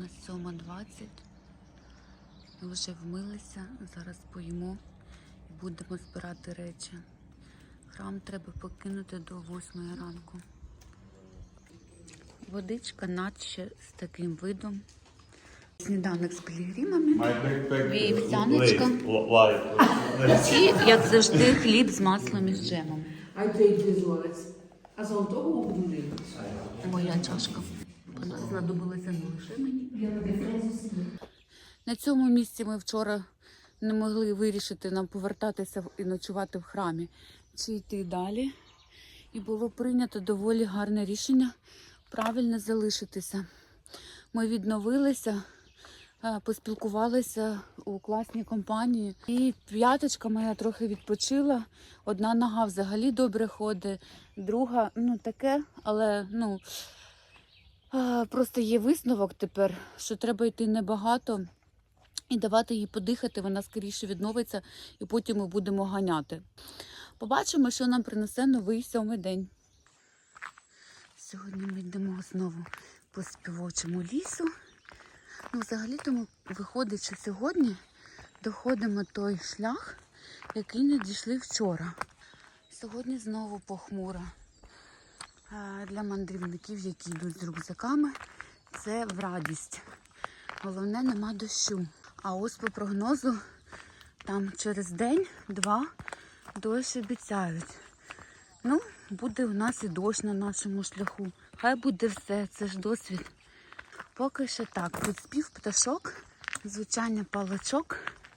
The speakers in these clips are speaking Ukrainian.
на 7.20. Ми вже вмилися, зараз поїмо і будемо збирати речі. Храм треба покинути до 8 ранку. Водичка наче з таким видом. Сніданок з пілігримами. Вівсяночка. І, як завжди, хліб з маслом і з джемом. Моя чашка. Знадобилася не лише мені. На цьому місці ми вчора не могли вирішити нам повертатися і ночувати в храмі чи йти далі. І було прийнято доволі гарне рішення правильно залишитися. Ми відновилися, е, поспілкувалися у класній компанії. І п'яточка моя трохи відпочила. Одна нога взагалі добре ходить, друга, ну таке, але ну. Просто є висновок тепер, що треба йти небагато і давати їй подихати, вона скоріше відновиться, і потім ми будемо ганяти. Побачимо, що нам принесе новий сьомий день. Сьогодні ми йдемо знову по співочому лісу. Ну, взагалі тому виходить, сьогодні доходимо той шлях, який не дійшли вчора. Сьогодні знову похмуро. Для мандрівників, які йдуть з рюкзаками, це в радість. Головне, нема дощу. А ось по прогнозу там через день-два дощ обіцяють. Ну, буде у нас і дощ на нашому шляху. Хай буде все, це ж досвід. Поки що так. Тут спів пташок, звучання паличок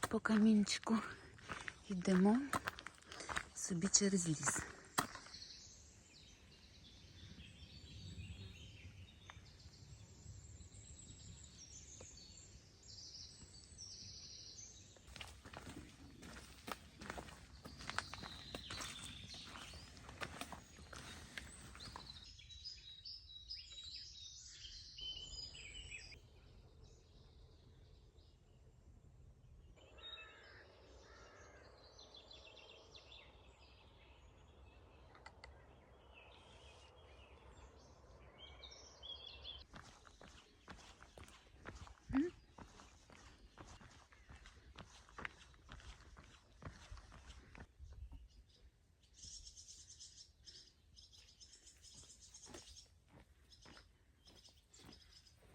по камінчику. Йдемо собі через ліс.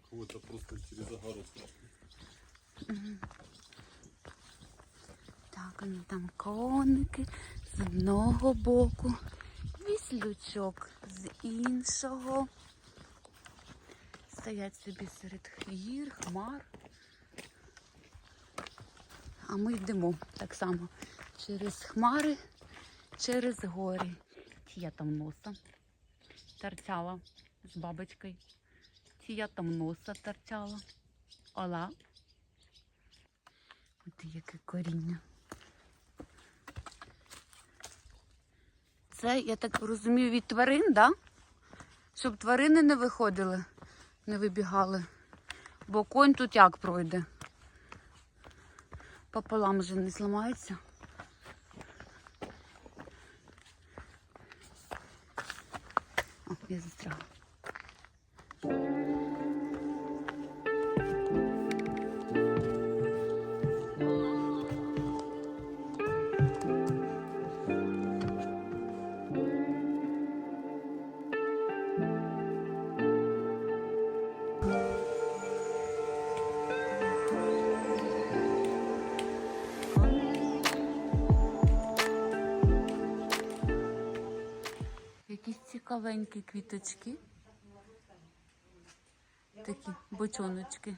Какой-то просто через огород. Так, вони там коники з одного боку, віслючок з іншого. Стоять собі серед хвір, хмар. А ми йдемо так само через хмари, через гори. Чия там носа торчала з бабочкою. Чия там носа торчала. Ола. От яке коріння. Це, я так розумію, від тварин, да? Щоб тварини не виходили, не вибігали. Бо конь тут як пройде? Пополам вже не зламається. Цікавенькі квіточки. Такі бочоночки.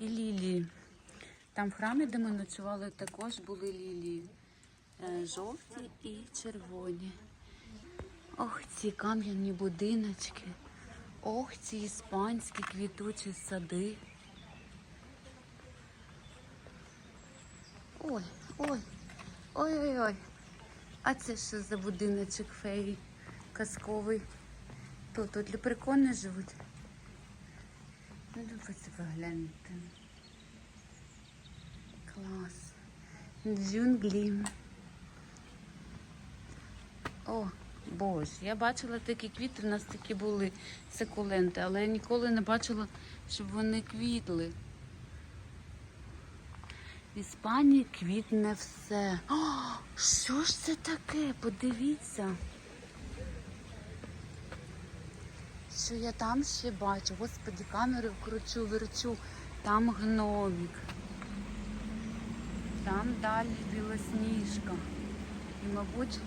І лілії. Там в храмі, де ми ночували, також були лілії. Е, Жовті і червоні. Ох, ці кам'яні будиночки. Ох, ці іспанські квітучі сади. Ой, ой, ой-ой-ой. А це що за будиночок феї казковий? То тут лепрекони живуть. Ну, давайте погляньте. Клас. Джунглі. О, Боже, я бачила такі квіти, в нас такі були секуленти, але я ніколи не бачила, щоб вони квітли. В Іспанії квітне все. О, що ж це таке? Подивіться. Що я там ще бачу? Господи, камери вкручу, верчу. Там гномик. Там далі білосніжка. І, мабуть,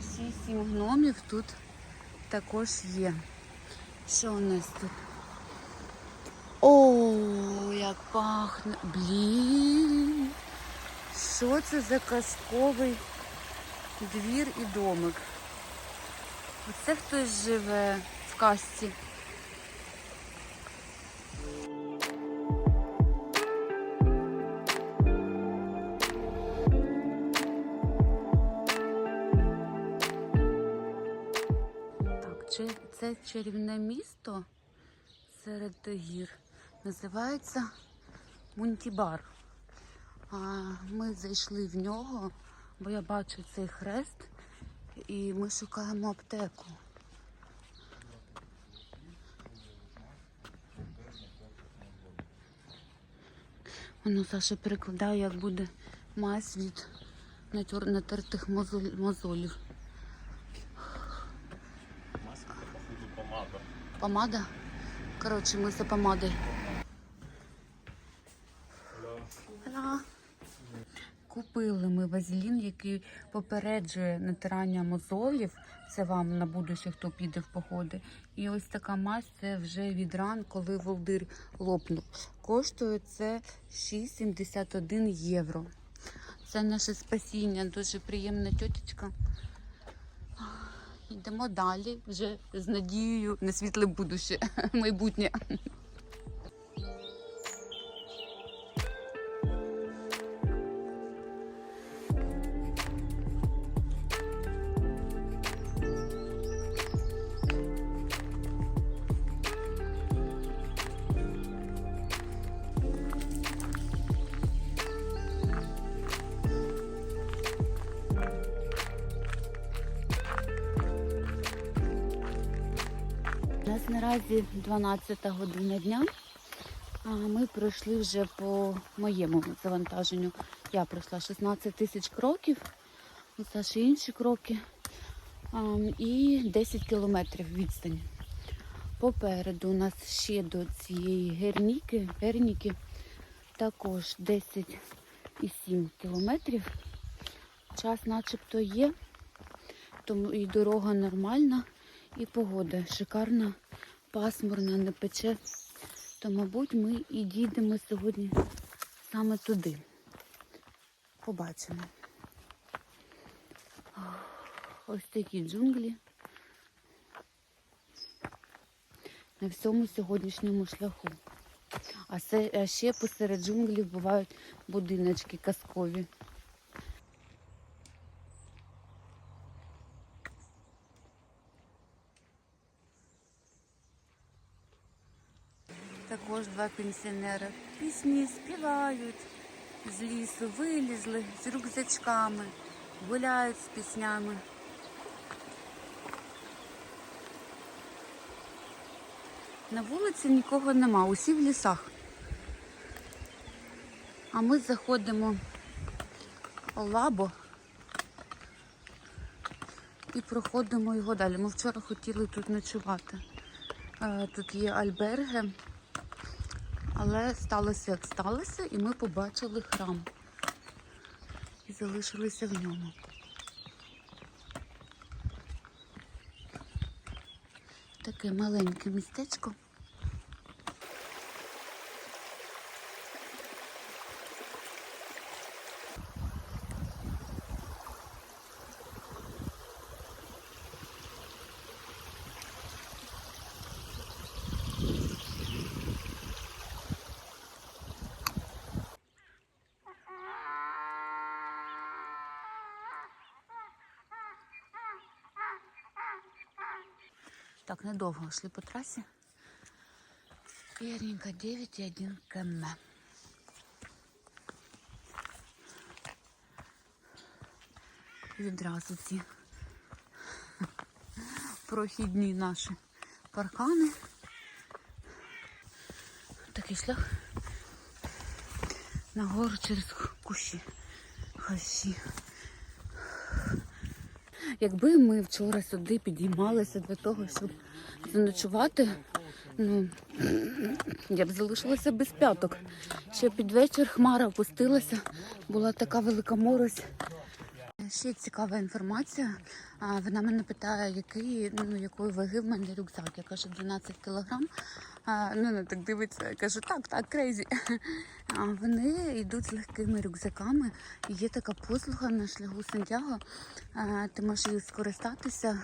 всі сім гномів тут також є. Що у нас тут? О, як пахне. Блін. Що це за казковий двір і домик? Оце хтось живе в. Так, це чарівне місто серед гір. Називається Мунтібар. Ми зайшли в нього, бо я бачу цей хрест, і ми шукаємо аптеку. Воно Саша перекладає, як буде мазь від натер- натертих мозолів. Маска, походу, помада. Помада. Коротше, ми за помадою. Ля. Купили ми вазелін, який попереджує натирання мозолів. Це вам на будуще, хто піде в походи. І ось така мазь це вже від ран, коли волдир лопнув. Коштує це 6,71 євро. Це наше спасіння, дуже приємна тьотечка. Йдемо далі, вже з надією на світле будуще, майбутнє. Наразі 12 година дня. А ми пройшли вже по моєму завантаженню. Я пройшла 16 тисяч кроків, у Саші інші кроки і 10 кілометрів відстань. Попереду у нас ще до цієї герніки, герніки також 10,7 кілометрів. Час начебто є, тому і дорога нормальна, і погода шикарна, пасмурна, не пече. То, мабуть, ми і дійдемо сьогодні саме туди. Побачимо. Ось такі джунглі. На всьому сьогоднішньому шляху. А ще посеред джунглів бувають будиночки казкові. Пенсіонери пісні співають, з лісу вилізли з рюкзачками, гуляють з піснями. На вулиці нікого нема, усі в лісах. А ми заходимо у лабо і проходимо його далі. Ми вчора хотіли тут ночувати. Е, Тут є альберги. Але сталося, як сталося, і ми побачили храм. І залишилися в ньому. Таке маленьке містечко. Так, недовго йшли по трасі. Вірненько 9,1 км. Відразу ці прохідні наші паркани. Такий шлях нагору через кущі. Хащі. Якби ми вчора сюди підіймалися для того, щоб заночувати, ну я б залишилася без п'яток. Ще під вечір хмара опустилася, була така велика морось. Ще цікава інформація. Вона мене питає, який, ну, якої ваги в мене рюкзак. Я кажу 12 кілограм. Ну, вона так дивиться, я кажу, так, так, крейзі. Вони йдуть з легкими рюкзаками. Є така послуга на шляху Сантьяго. Ти можеш її скористатися.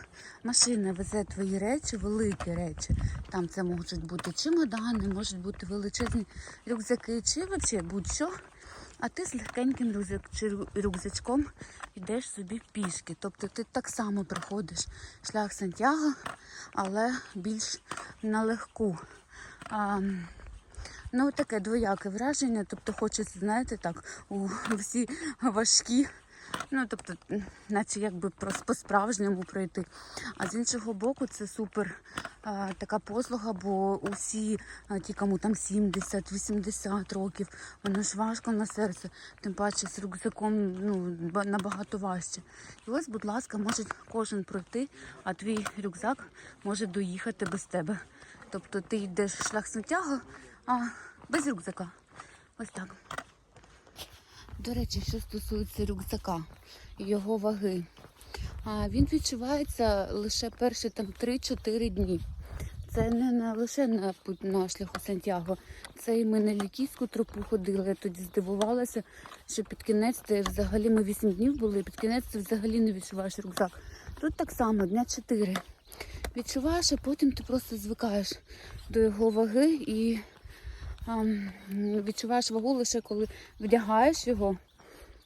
Машина везе твої речі, великі речі. Там це можуть бути чемодани, можуть бути величезні рюкзаки, чи будь-що. А ти з легкеньким рюкзак, чи рюкзачком йдеш собі пішки. Тобто ти так само проходиш шлях Сантьяго, але більш налегку. А, ну, таке двояке враження. Тобто хочеться, знаєте, так, у всі важкі. Ну, тобто, наче якби по-справжньому пройти. А з іншого боку, це супер а, така послуга, бо усі, а, ті, кому там 70-80 років, воно ж важко на серце, тим паче з рюкзаком ну, набагато важче. І ось, будь ласка, може кожен пройти, а твій рюкзак може доїхати без тебе. Тобто ти йдеш шлях Сантьяго, а без рюкзака. Ось так. До речі, що стосується рюкзака і його ваги, а він відчувається лише перші там 3-4 дні. Це не на, лише на, на шляху Сантьяго. Це і ми на лікійську тропу ходили. Я тоді здивувалася, що під кінець ти взагалі ми 8 днів були, і під кінець ти взагалі не відчуваєш рюкзак. Тут так само, дня 4. Відчуваєш, а потім ти просто звикаєш до його ваги і відчуваєш вагу лише коли вдягаєш його,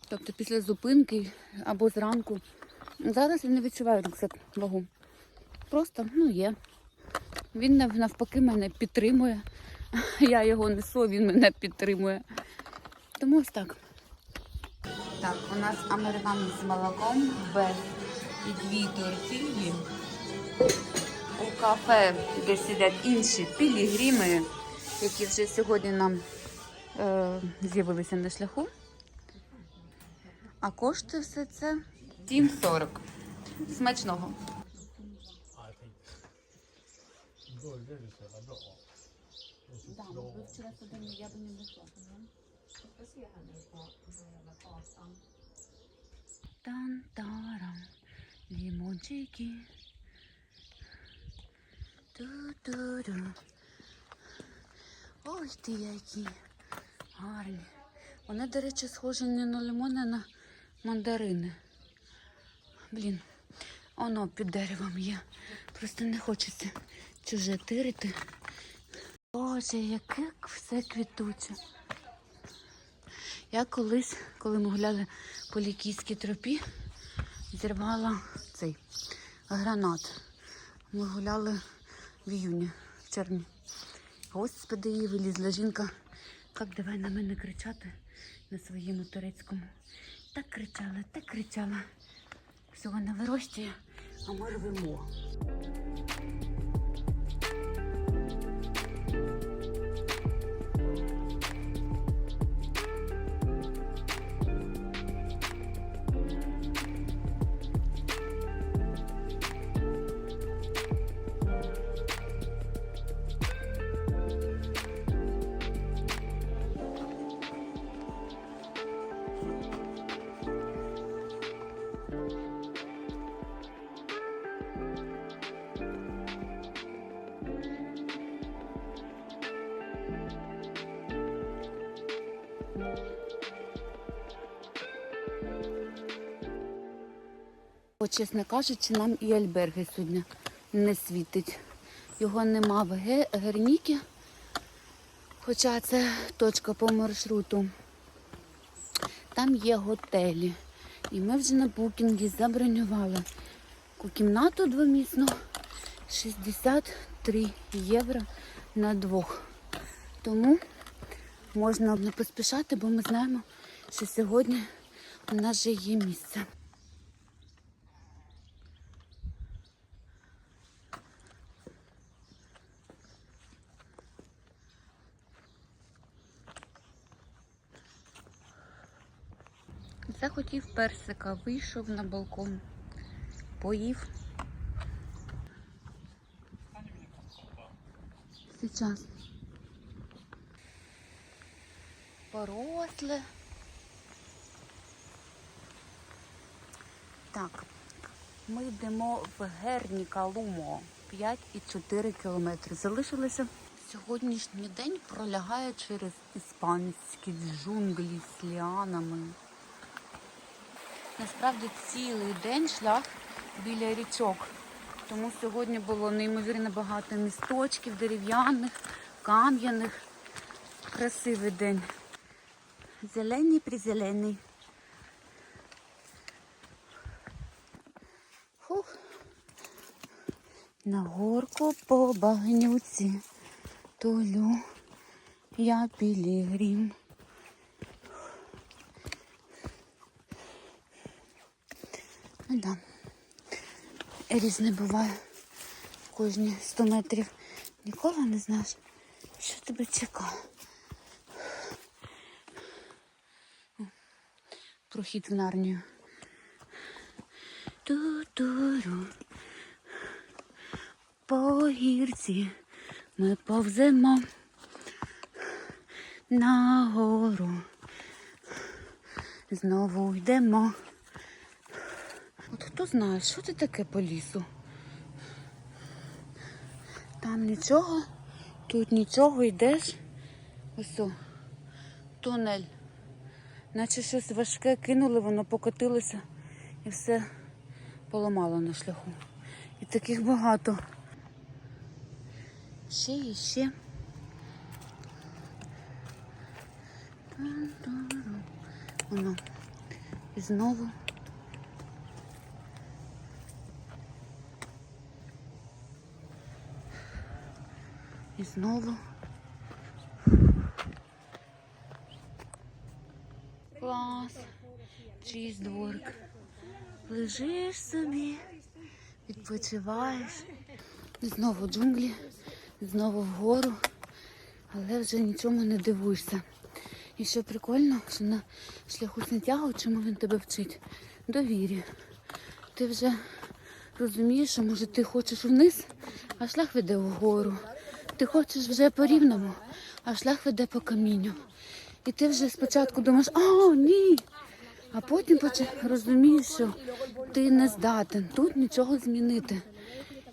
тобто після зупинки або зранку. Зараз я не відчуваю рюкзак вагу. Просто ну є. Він навпаки мене підтримує. Я його несу, він мене підтримує. Тому ось так. Так, у нас американо з молоком без і дві тортильї. У кафе, де сидять інші пілігрими, які вже сьогодні нам е, з'явилися на шляху. А коштує все це 7,40. Смачного. Да, ви вчора туди я б не дійшла. Тан-тарам. Ту-ту-ду. Ой ти які гарні. Вони, до речі, схожі не на лимони, а на мандарини. Блін, воно під деревом є. Просто не хочеться чуже тирити. Боже, яке все квітуче. Я колись, коли ми гуляли по лікійській тропі, зірвала цей гранат. Ми гуляли в іюні, в червні. Господи, її вилізла жінка. Як давай на мене кричати на своєму турецькому. Так кричала, так кричала. Всього не вирощує, а ми рвемо. Бо, чесно кажучи, нам і альберги сьогодні не світить. Його нема в Ге- Гернікі, хоча це точка по маршруту. Там є готелі. І ми вже на букінгі забронювали кімнату двомісну 63 євро на двох. Тому можна не поспішати, бо ми знаємо, що сьогодні у нас вже є місце. Захотів персика, вийшов на балкон, поїв. Сейчас. Поросле. Так, ми йдемо в Герніка Лумо 5,4 кілометри. Залишилося. Сьогоднішній день пролягає через іспанські джунглі з ліанами. Насправді цілий день шлях біля річок. Тому сьогодні було неймовірно багато місточків, дерев'яних, кам'яних. Красивий день. Зелений призелений. Фух. На горку по багнюці толю я пілігрім. Ну да. Різне буває. Кожні 100 метрів ніколи не знаєш, що тебе чекає. Прохід в нарнію. Ту-туру. По гірці ми повземо нагору. Знову йдемо. От хто що це таке по лісу? Там нічого, тут нічого, йдеш. Ось о, тунель. Наче щось важке кинули, воно покотилося і все поламало на шляху. І таких багато. Ще і ще. Воно. І знову. І знову. Клас. Чийсь дворик. Лежиш собі, відпочиваєш. Знову джунглі, знову вгору, але вже нічому не дивуєшся. І що прикольно, що на шляху Сантьяго, чому він тебе вчить? Довірі. Ти вже розумієш, що може ти хочеш вниз, а шлях веде вгору. Ти хочеш вже по рівному, а шлях веде по камінню. І ти вже спочатку думаєш, о, ні. А потім розумієш, що ти не здатен тут нічого змінити.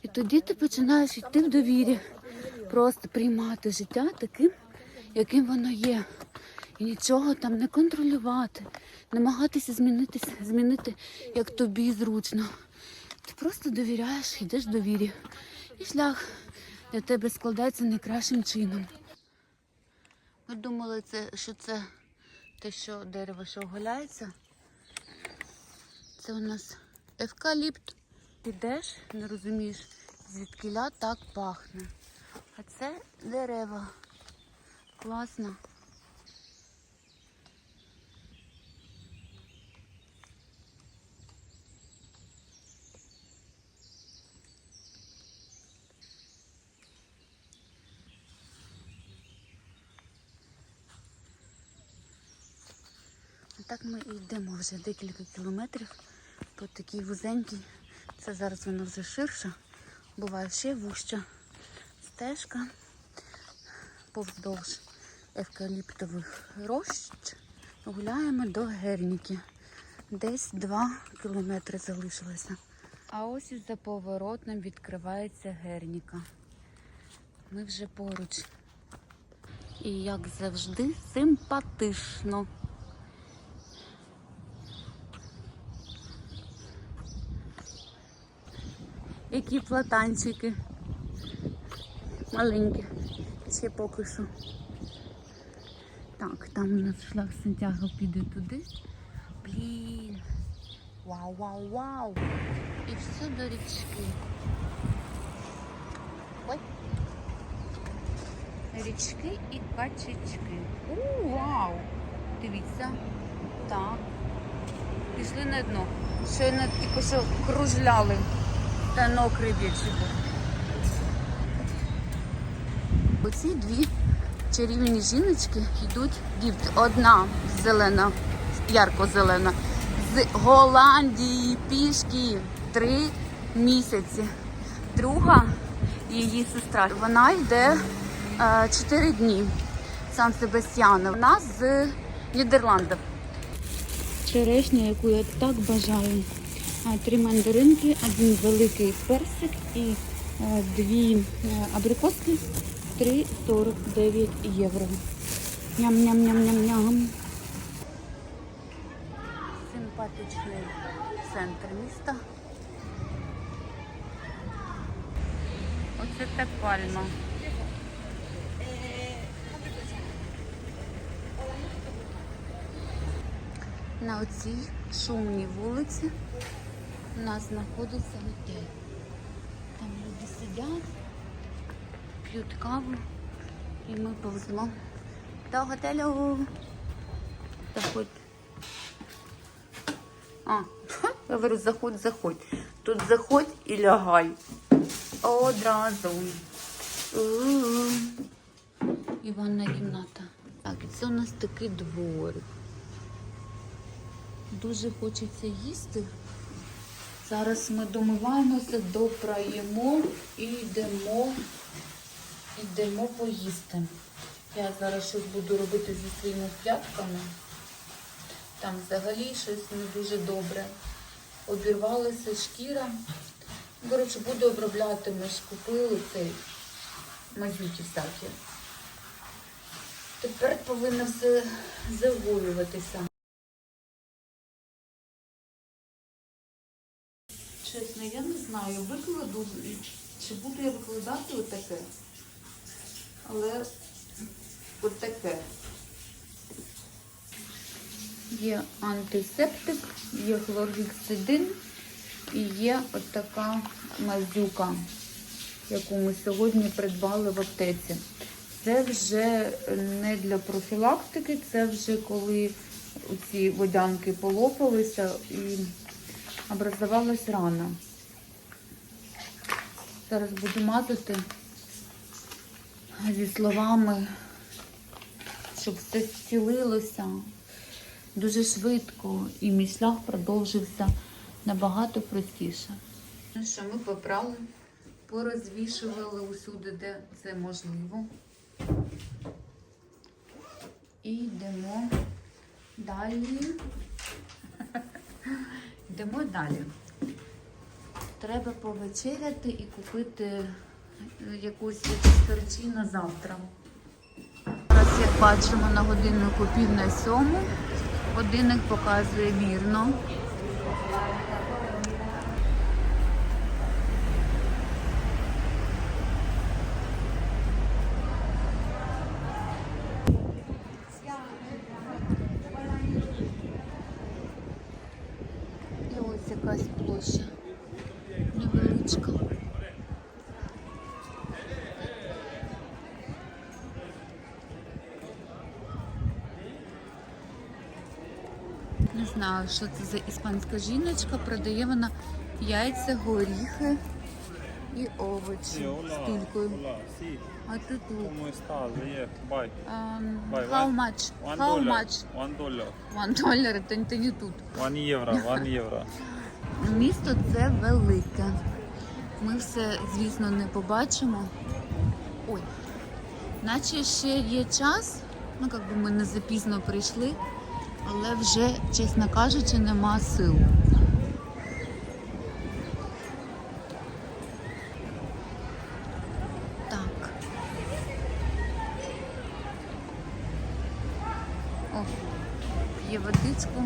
І тоді ти починаєш йти в довірі, просто приймати життя таким, яким воно є. І нічого там не контролювати, намагатися змінитися, змінити, як тобі зручно. Ти просто довіряєш, йдеш в довірі. І шлях для тебе складається найкращим чином. Ми думали, що це те, що дерево, що оголяється. Це у нас евкаліпт. Підеш, не розумієш, звідкиля так пахне. А це дерева. Класно. Так ми і йдемо вже декілька кілометрів по такій вузенькій. Це зараз вона вже ширша, буває ще вужча стежка повздовж евкаліптових рощ. Гуляємо до Герніки. Десь 2 кілометри залишилося. А ось і за поворотом відкривається Герніка. Ми вже поруч. І як завжди, симпатично. Які платанчики. Маленькі. Ще поки що. Так, там у нас шлях Сантьяго піде туди. Блін. Вау, вау, вау. І все до річки. Ой. Річки і качечки. У, вау! Дивіться. Так. Пішли на дно. Щойно тільки що кружляли. Станок риб'ячий був. Оці дві чарівні жіночки йдуть. Одна зелена, ярко-зелена, з Голландії пішки три місяці. Друга її сестра. Вона йде е, дні. Сан Себастьяна. Вона з Нідерландів. Черешня, яку я так бажаю. Три мандаринки, один великий персик і е, дві е, абрикоски 3,49 євро. Ням-ням-ням-ням-ням. Симпатичний центр міста. Оце так пальма. На оцій шумній вулиці у нас знаходиться готель. Там люди сидять, п'ють каву і ми повземо до готелю. Заходь. А, я говорю, заходь, заходь. Тут заходь і лягай. Одразу. У-у-у. І ванна кімната. Так, це у нас такий дворик. Дуже хочеться їсти. Зараз ми домиваємося, допраємо і йдемо, йдемо поїсти. Я зараз щось буду робити зі своїми п'ятками. Там взагалі щось не дуже добре. Обірвалася шкіра. Коротше, буду обробляти. Ми ж купили цей мазюки всякі. Тепер повинно все загоюватися. Знаю, викладу, чи буду я викладати отаке. Але отаке. Є антисептик, є хлоргексидин і є отака мазюка, яку ми сьогодні придбали в аптеці. Це вже не для профілактики, це вже коли ці водянки полопалися і образувалась рана. Зараз буду мазати зі словами, щоб все зцілилося дуже швидко і мій шлях продовжився набагато простіше. Що, ми попрали, порозвішували усюди, де це можливо. І йдемо далі. Йдемо далі. Треба повечеряти і купити е, якусь харчі на завтра. Зараз, як бачимо, на годиннику пів на сьому. Годинник показує вірно. І ось якась площа невеличка. Не знаю, що це за іспанська жіночка. Продає вона яйця, горіхи і овочі з кількою. А тут тут. Um, how much? How much? One dollar. One dollar, це, це не тут. One euro. One euro. Місто це велике. Ми все, звісно, не побачимо. Ой, наче ще є час, ну як би ми не запізно прийшли, але вже, чесно кажучи, нема сил. Так. О, п'є водичку,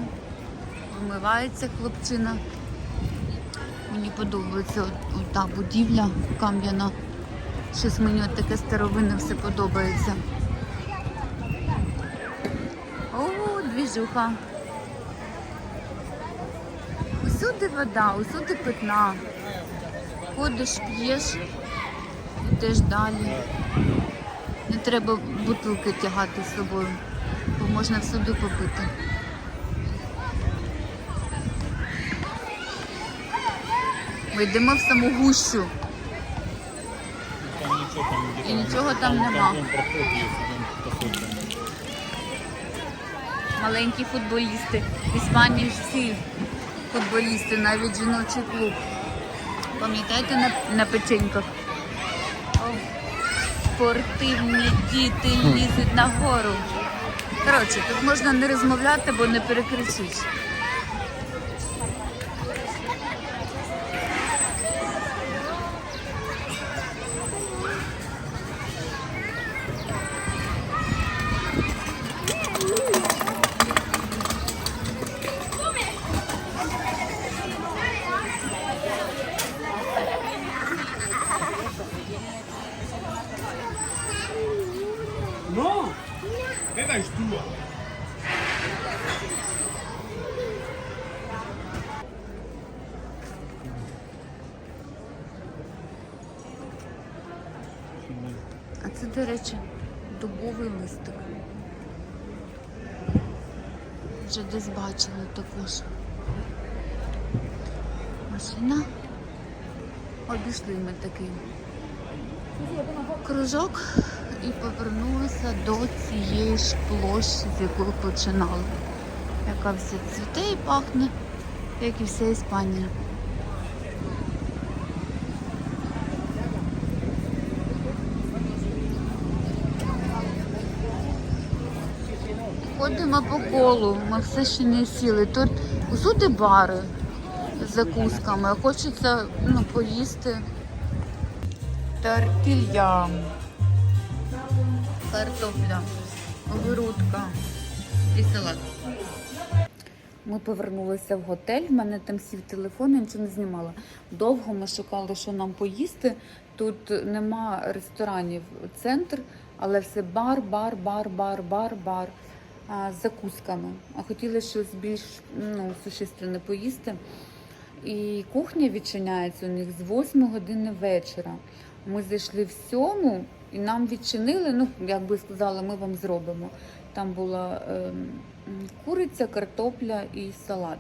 вмивається хлопчина. Мені подобається от- та будівля кам'яна. Щось мені от таке старовинне все подобається. О, двіжуха. Усюди вода, усюди питна. Ходиш, п'єш, йдеш далі. Не треба бутилки тягати з собою, бо можна всюди попити. Ми йдемо в саму гущу. Где-то И там нема. Там проход есть, там проход там. Маленькі футболісти. Іспанії всі футболісти, навіть жіночий клуб. Пам'ятаєте на, на печеньках? Спортивні діти лізуть на гору. Коротше, тут можна не розмовляти, бо не перекричиш. Вже десь бачили також. Машина. Обійшли ми такий кружок і повернулися до цієї ж площі, з якої починали. Яка вся цвіте і пахне, як і вся Іспанія. Ходимо по колу, ми все ще не сіли. Тут усюди бари з закусками. Хочеться ну, поїсти. Тортилья, картопля, огородка і салат. Ми повернулися в готель. В мене там сів телефон, я нічого не знімала. Довго ми шукали, що нам поїсти. Тут нема ресторанів, центр, але все бар, бар, бар, бар, бар, бар з закусками. А хотіли щось більш ну, существенне поїсти. І кухня відчиняється у них з 8 години вечора. Ми зайшли в сьому і нам відчинили, ну, як би сказали, ми вам зробимо. Там була ем, куриця, картопля і салат.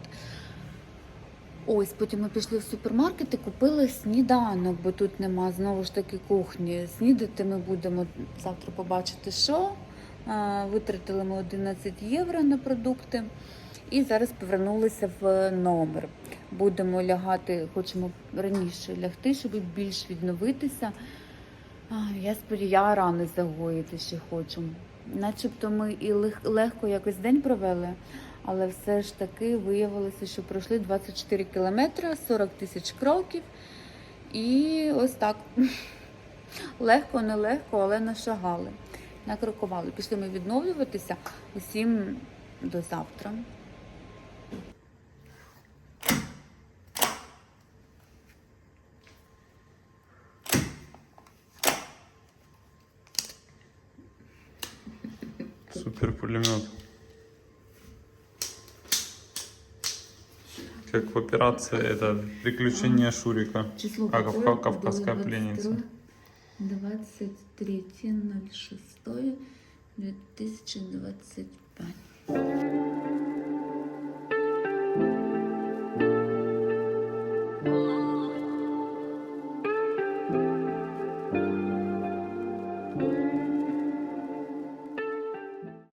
Ось, потім ми пішли в супермаркет і купили сніданок, бо тут нема знову ж таки кухні. Снідати ми будемо завтра побачити, що. Витратили ми 11 євро на продукти. І зараз повернулися в номер. Будемо лягати, хочемо раніше лягти, щоб більш відновитися. Я сподіваюся, рани загоїти ще хочу. Начебто ми і легко якось день провели, але все ж таки виявилося, що пройшли 24 кілометри, 40 тисяч кроків. І ось так. Легко, нелегко, але нашагали. Накрокували. Пішли ми відновлюватися. Усім до завтра. Супер пулемет. Как в операции это приключение Шурика. Число А, какое? Кавка- Кавказская Было пленница. 23.06.2025.